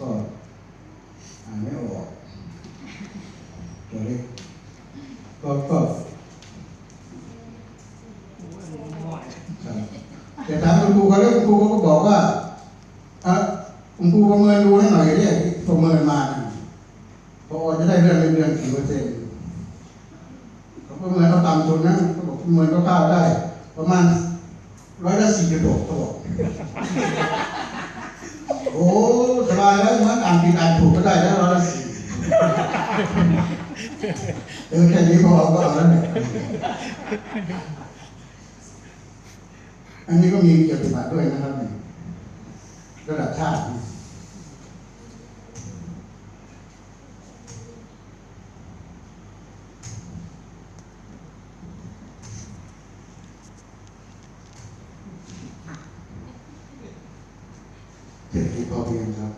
ก็อ่านไม่ออกตัวเล็กก็ก็แต่ถามคุณครูเขาแล้วคุณครูเขาก็บอกว่าอะคุณครูประเมินดูให้หน่อยเรียประเมินมานะพอจะได้เลื่อนเป็นเดือนกี่เปอร์เซ็นต์เขาประเมินเขาต่ำสุดนะเขาบอกประเมินคร่าวได้ ประมาณร้อยละสี่จุดหกเขาบอก โอ้สบายแล้วมันอ่านผิดอ่านถูกก็ได้แล้วร้อยละสี่เออแค่นี้พอก็เอาแล้วเนี่ยอันนี้ก็มีเกียรติบัตรด้วยนะครับนี่ระดับชาติ นะเศร